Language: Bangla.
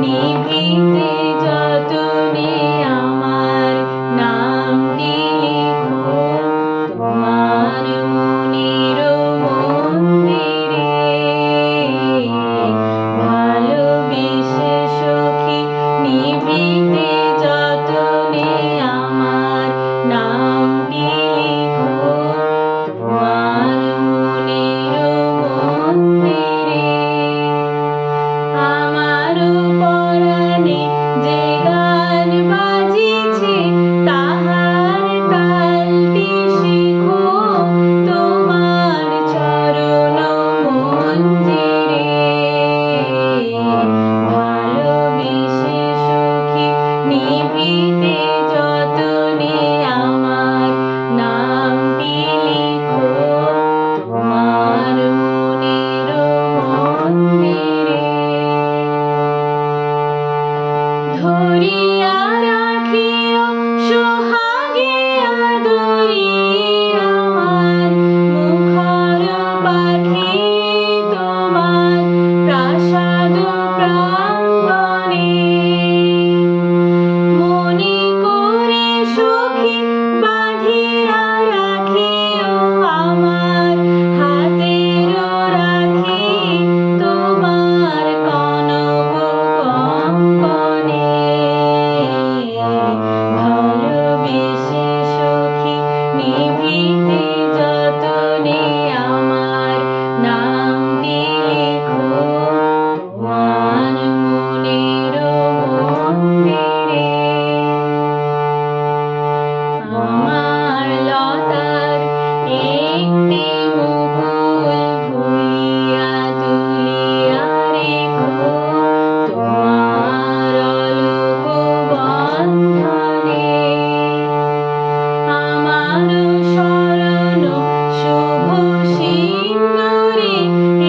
me. নিতে যতনে আমার নামটি লিখো? তোমার মনের মন্দিরে ধরি Bhagi Bhagi Aya me.